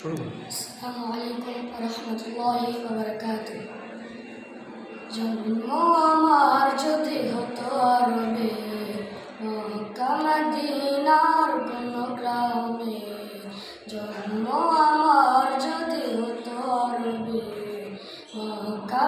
শুরু করুন আসসালামু আলাইকুম রহমতুল্লাহি বারাকাতু জন্ম আমার যদি হতো আরবে, মক্কা, মদিনার কোন গ্রামে। জন্ম আমার যদি হতো আরবে, মক্কা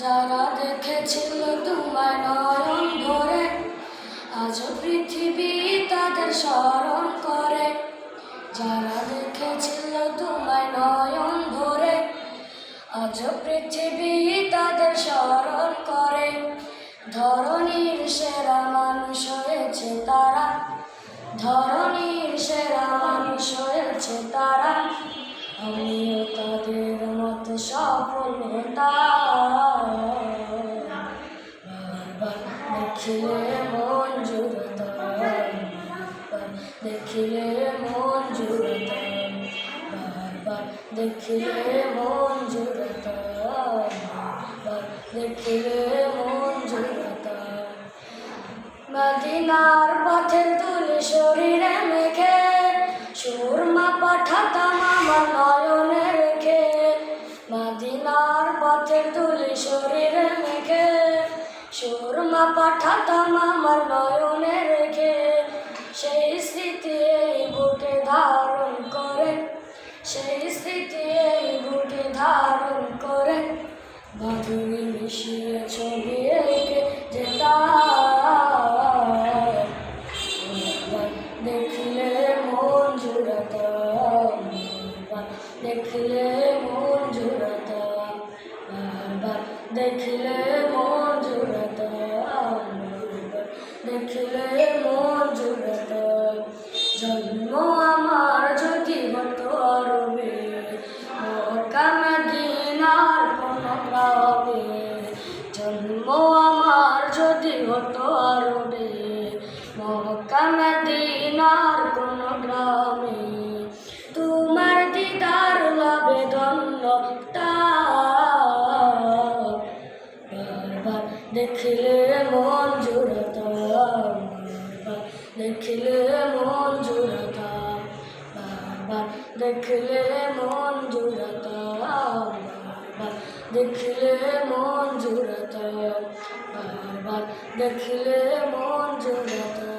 যারা দেখেছিল তোমায় নয়ন ভরে আজ পৃথিবী তাদের স্মরণ করে। যারা দেখেছিল তোমায় নয়ন ভরে আজ পৃথিবী ধরনীর সেরা মানুষ হয়েছে তারা। ধরনীর সেরা মানুষ হয়েছে তারা। আমিও তাদের মতো সফল দেখিলে মন জুড়ত। দেখিলে মন জুড়ত। দেখিলে মন জুড়ত। দেখিলে মন মদিনার পথের তুলি শরীরে মেখে, সুরমা পাঠাতাম আমার নয়নে রেখে। মদিনার পথের তুলি শরীরে মেখে, সুরমা পাঠাতাম আমার নয়নে রেখে। সেই স্মৃতি এই বুকে ধারণ করে, সেই স্মৃতি এই বুকে ধারণ করে। বাঁধুরি মিশিয়ে ছবি দেখলে মন জুড়ত দেখলে মন জুড়ত। জন্ম আমার যদি হতো আরবে মক্কা মদিনার কোন গ্রামে জন্ম আমার যদি হতো আরবে মক্কা মদিনার কোন গ্রামে। দেখিলে মন জুড়ত বারবার দেখিলে মন জুড়ত বারবার দেখিলে মন জুড়ত বারবার দেখিলে মন জুড়ত বারবার দেখিলে মন জুড়ত